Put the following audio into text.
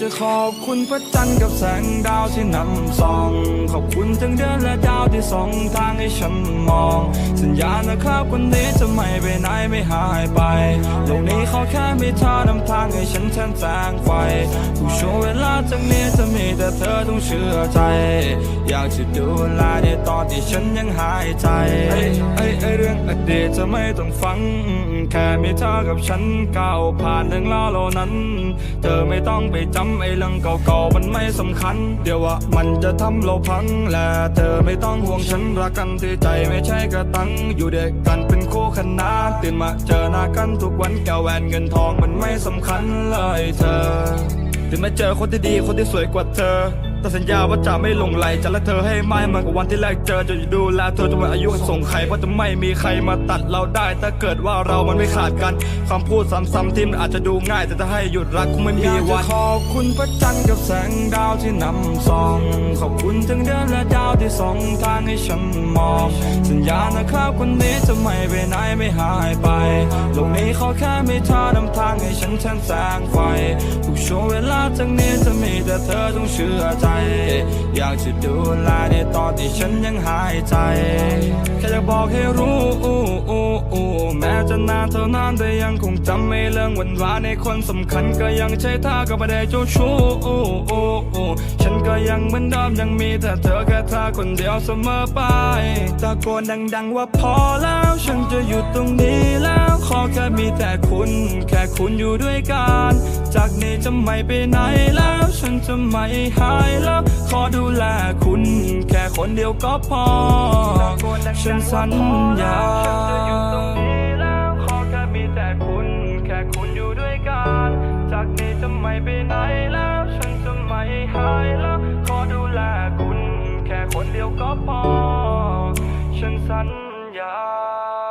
จะขอบคุณพระจันทร์กับแสงดาวที่นำส่อง ขอบคุณทั้งเดือนและดาวที่ส่องทางให้ฉันมอง สัญญานะครับวันนี้จะไม่ไปไหนไม่หายไปโลกนี้เขาแค่มีเธอนำทางให้ฉันแทนแสงไฟทุกช่วงเวลาจากนี้จะมีแต่เธอต้องเชื่อใจ อยากจะดูแลในตอนที่ฉันยังหายใจ เรื่องอดีตจะไม่ต้องฟัง แค่มีเธอกับฉันก้าวผ่านเรื่องราวเหล่านั้น เธอไม่ต้องไปจำไอ้เรื่องเก่าๆมันไม่สำคัญ เดี๋ยวว่ามันจะทำเราพังและเธอไม่ต้องห่วงฉันรักกันที่ใจไม่ใช่กระตัง อยู่เด็กกันเป็นคู่ขนานตื่นมาเจอหน้ากันทุกวันแก้วแหวนเงินทองมันไม่สำคัญเลยเธอถึงแม้เจอคนที่ดีคนที่สวยกว่าเธอ แต่สัญญาว่าจะไม่หลงไหลจะรักเธอให้มากเหมือนกับวันที่แรกเจอจะอยู่ดูแลเธอจนวันอายุส่งใครเพราะจะไม่มีใครมาตัดเราได้ ถ้าเกิดว่าเรามันไม่ขาดกันคำพูดซ้ำๆที่มันอาจจะดูง่าย แต่ถ้าให้หยุดรักคงไม่มีวันขอบคุณพระจันทร์กับแสงดาวที่นำส่องขอบคุณทั้งเดือนและดาวที่ส่องทางให้ฉันมอง สัญญานะครับคนนี้จะไม่ไปไหนไม่หายไปโลกนี้เขาแค่มีเธอนำทางให้ฉันแทนแสงไฟทุกช่วงเวลาจากนี้จะมีแต่เธอต้องเชื่อใจอยากจะดูแลในตอนที่ฉันยังหายใจ แค่จะบอกให้รู้แม้จะนานเท่านานแต่ยังคงจำไม่เรื่องวันวานในคนสำคัญก็ยังใช่ท่าก็ไม่ได้เจ้าชู้อู้อู้อู้ฉันก็ยังเหมือนเดิมยังมีแต่เธอแค่เธอคนเดียวเสมอไปตะโกนดัง ๆ ว่าพอแล้วฉันจะอยู่ตรงนี้แล้ว แต่คุณแค่คุณอยู่ด้วยกัน จากนี้จะไม่ไปไหนแล้ว ฉันจะไม่หายแล้ว ขอดูแลคุณ แค่คนเดียวก็พอ ฉันสัญญาแต่คุณแค่คุณอยู่ด้วยกันจากนี้จะไม่ไปไหนแล้ว ฉันจะไม่หายแล้ว ขอดูแลคุณ แค่คนเดียวก็พอ ฉันสัญญา